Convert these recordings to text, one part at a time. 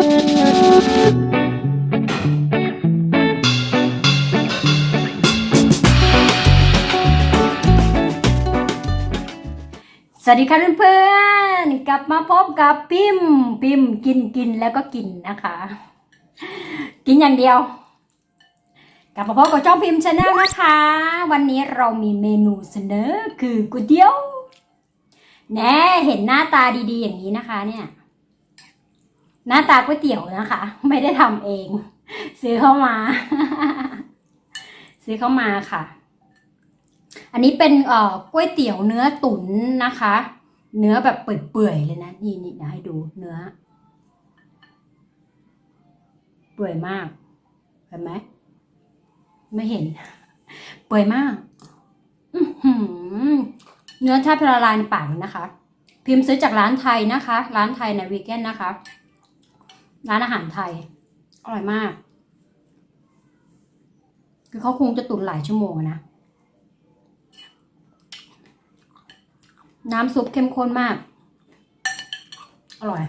สวัสดีค่ะเพื่อนๆกลับมาพบกับพิมพิมกินกินแล้วก็กินนะคะ กินอย่างเดียว กลับมาพบกับจ้องพิมชาแนลนะคะ วันนี้เรามีเมนูเสนอคือก๋วยเตี๋ยวแน่เห็นหน้าตาดีๆอย่างนี้นะคะเนี่ย หน้าตาก๋วยเตี๋ยวนะคะ ไม่ได้ทำเอง ซื้อเข้ามา ซื้อเข้ามาค่ะ อันนี้เป็นเอ่อก๋วยเตี๋ยวเนื้อตุ๋นนะคะ เนื้อแบบเปื่อยๆเลยนะนี่นี่เดี๋ยวให้ดูเนื้อ เปื่อยมากเห็นไหมไม่เห็น เปื่อยมากเนื้อแทบละลายในปากนะคะ พิมพ์ซื้อจากร้านไทยนะคะ ร้านไทยในวีแกนนะคะ ร้านอาหารไทย อร่อยมาก คือเขาคงจะตุ๋นหลายชั่วโมงนะ น้ำซุปเข้มข้นมาก อร่อย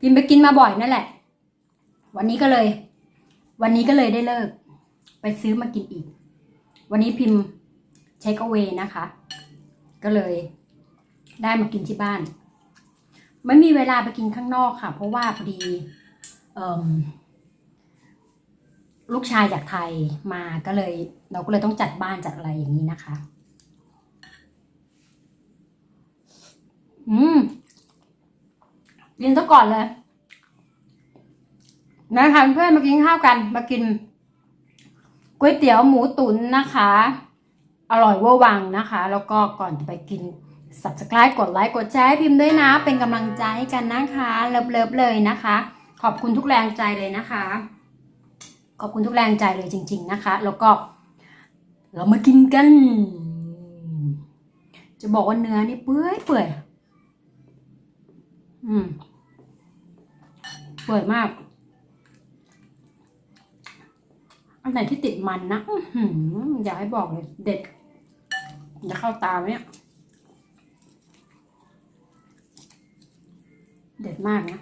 พิมไปกินมาบ่อยนั่นแหละ วันนี้ก็เลย วันนี้ก็เลยได้เลิก ไปซื้อมากินอีก วันนี้พิมพ์เชคเอาเวนะคะ ก็เลยได้มากินที่บ้าน ไม่มีเวลาไปกินข้างนอกค่ะ เพราะว่าพอดีลูกชายจากไทยมาก็เลย เราก็เลยต้องจัดบ้านจัดอะไรอย่างนี้นะคะ อืมกินซะก่อนเลยนะคะเพื่อนมากินข้าวกัน มากินก๋วยเตี๋ยวหมูตุ๋นนะคะ อร่อยเวอร์วังนะคะ แล้วก็ก่อนจะไปกิน subscribe กดไลค์กดแชร์ให้พิมพ์ด้วยนะ เป็นกำลังใจให้กันนะคะเลิฟๆเลยนะคะ ขอบคุณทุกแรงใจเลยนะคะ ขอบคุณทุกแรงใจเลยจริง ๆนะคะ แล้วก็เรามากินกัน จะบอกว่าเนื้อนี่เปื่อยเปื่อยอืมเปื่อยมาก อันไหนที่ติดมันนะอื้อหืออยากให้บอกเลย เด็ดจะเข้าตาไหมเนี่ย เด็ดมากนะ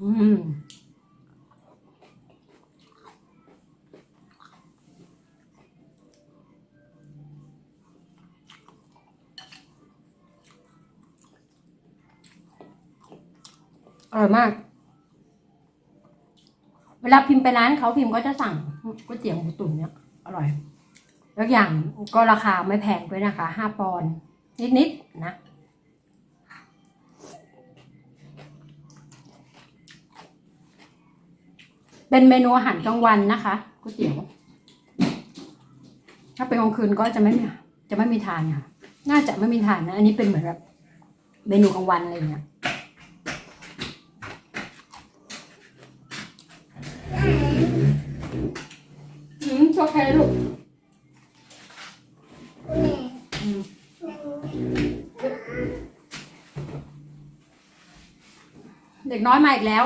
อืมอร่อยมาก เวลาพิมพ์ไปร้านเขาพิมพ์ก็จะสั่งก๋วยเตี๋ยวหมูตุ๋นเนี่ยอร่อย แล้วอย่างก็ราคาไม่แพงด้วยนะคะ ห้าปอนด์นิดๆนะ เป็นเมนูอาหารกลางวันนะคะก๋วยเตี๋ยว ถ้าเป็นกลางคืนก็จะไม่มีจะไม่มีทานค่ะ น่าจะไม่มีทานนะ อันนี้เป็นเหมือนแบบเมนูกลางวันอะไรอย่างเงี้ยอืมโอเคลูกอืมเด็กน้อยมาอีกแล้ว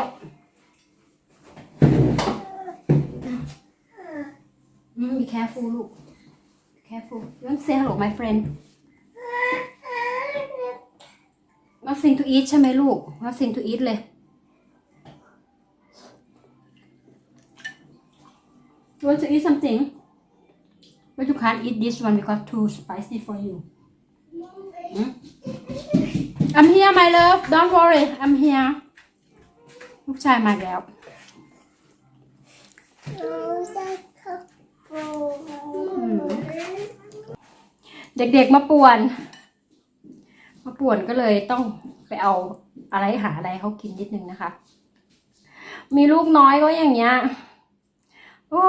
อืม be careful ลูก be careful you want to say hello my friend nothing to eat ใช่ไหมลูก nothing to eat เลย You want to eat something? But you can't eat this one because too spicy for you. Hmm? I'm here, my love. Don't worry. I'm here. ลูกชายมาแล้ว เด็กๆมาป่วน มาป่วนก็เลยต้องไปเอาอะไรหาอะไรเขากินนิดนึงนะคะ มีลูกน้อยก็อย่างเงี้ย โอ้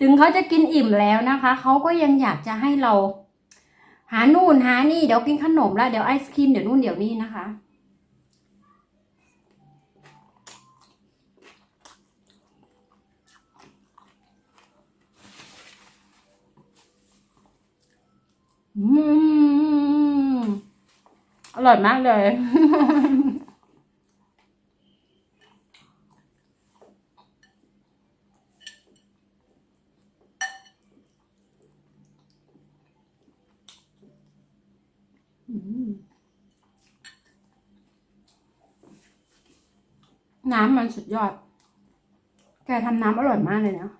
ถึงเขาจะกินอิ่มแล้วนะคะเขาก็ยังอยากจะให้เรา หานู่นหานี่เดี๋ยวกินขนมแล้วเดี๋ยวไอศครีมเดี๋ยวนู่นเดี๋ยวนี่นะคะ อร่อยมากเลย น้ำมันสุดยอด แกทำน้ำอร่อยมากเลยเอ๊ะ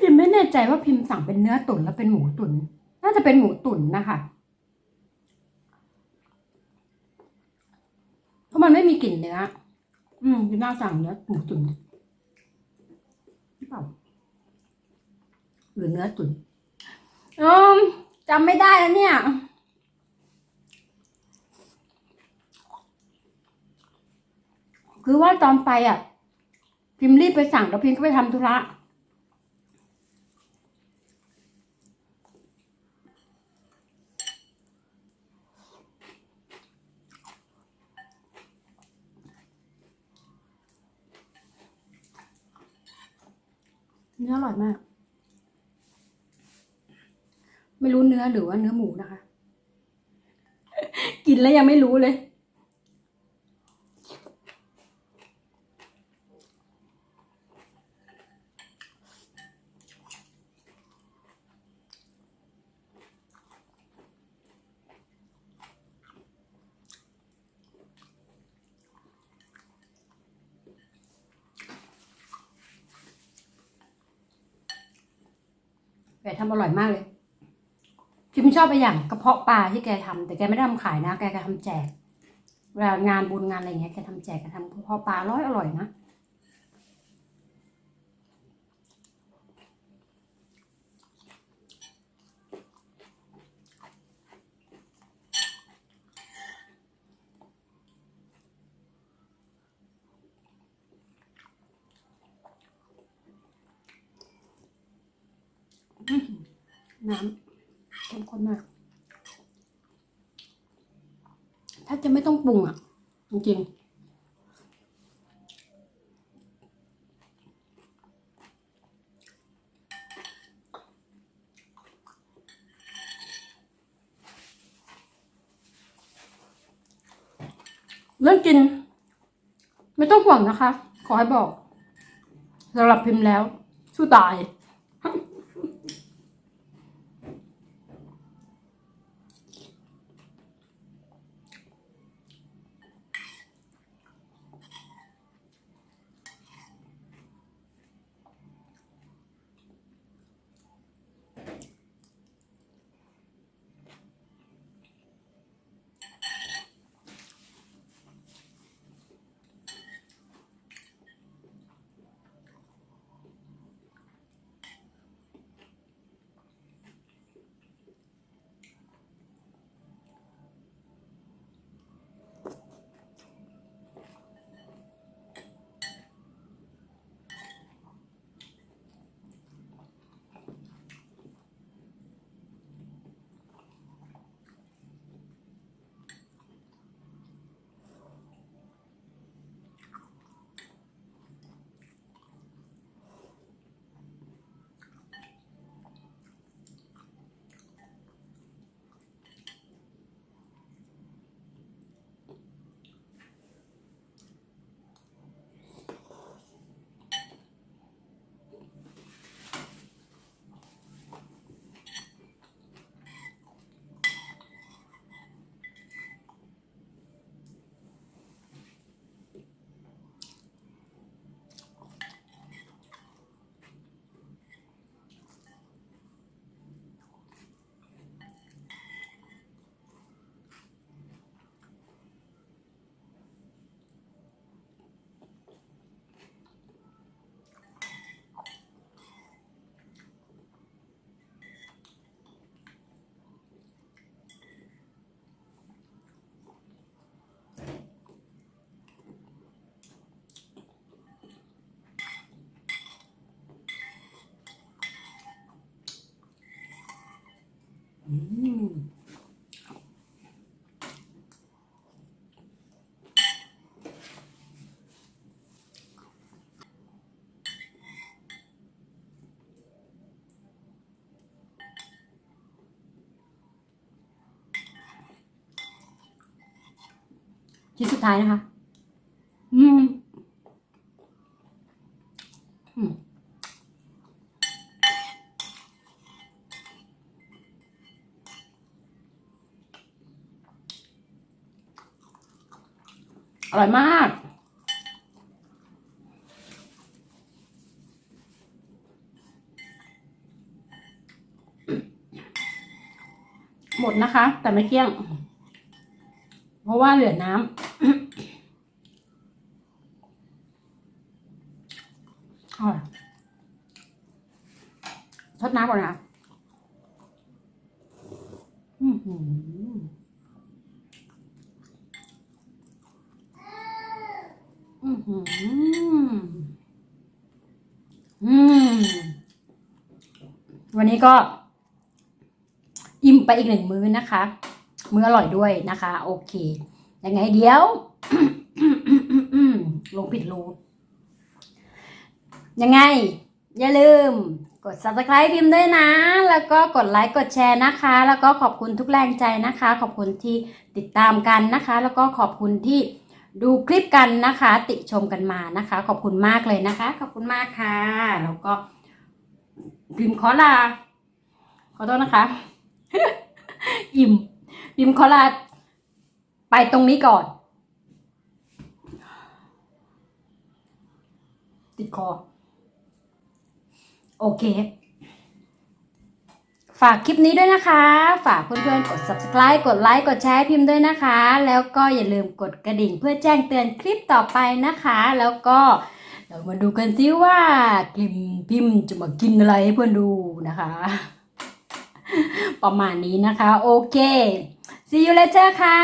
พิมพ์ไม่แน่ใจว่าพิมพ์สั่งเป็นเนื้อตุ๋นแล้วเป็นหมูตุ๋นน่าจะเป็นหมูตุ๋นนะคะเพราะมันไม่มีกลิ่นเนื้อ อืมพิมพ์น่าสั่งเนื้อหมูตุ๋นหรือเปล่าหรือเนื้อตุ๋นอืมจำไม่ได้แล้วเนี่ยคือว่าตอนไปอะพิมพ์รีบไปสั่งแล้วพิมพ์ก็ไปทำธุระ นื้ออร่อยมาก ไม่รู้เนื้อหรือว่าเนื้อหมูนะคะ กินแล้วยังไม่รู้เลย ทำอร่อยมากเลยพิมชอบไปอย่างกระเพาะปลาที่แกทำแต่แกไม่ได้ทำขายนะ แกแกทำแจกเวลางานบุญงานอะไรเงี้ยแกทำแจกแกทำกระเพาะปลาร้อยอร่อยนะ น้ำเข้มข้นมาก ถ้าจะไม่ต้องปรุงอะ จริงๆเรื่องกิน ไม่ต้องห่วงนะคะ ขอให้บอกสำหรับพิมพ์แล้ว สู้ตาย ชิ้นสุดท้ายนะคะ อืม อืม อร่อยมาก หมดนะคะ แต่ไม่เกี้ยง เพราะว่าเหลือน้ำอร่อยทดน้ำก่อนนะ อือหือ อือหืออืม วันนี้ก็ อิ่มไปอีกหนึ่งมื้อนะคะ มื้ออร่อยด้วยนะคะ โอเค ยังไงเดี๋ยวลงผิดรูยังไง อย่าลืมกด subscribe พิมพ์ด้วยนะ แล้วก็กดไลค์กดแชร์นะคะ แล้วก็ขอบคุณทุกแรงใจนะคะ ขอบคุณที่ติดตามกันนะคะ แล้วก็ขอบคุณที่ ดูคลิปกันนะคะ ติชมกันมานะคะ ขอบคุณมากเลยนะคะ ขอบคุณมากค่ะ แล้วก็พิมพ์ขอลา ขอโทษนะคะ อิ่มพิมพ์ขอลา ไปตรงนี้ก่อน ติดคอ โอเค ฝากคลิปนี้ด้วยนะคะ ฝากเพื่อนๆ กด subscribe กดไลค์ กดแชร์พิมพ์ด้วยนะคะ แล้วก็อย่าลืมกดกระดิ่งเพื่อแจ้งเตือนคลิปต่อไปนะคะ แล้วก็เรามาดูกันซิว่าคลิปพิมพ์จะมากินอะไรให้เพื่อนดูนะคะ ประมาณนี้นะคะ โอเค see you later ค่ะ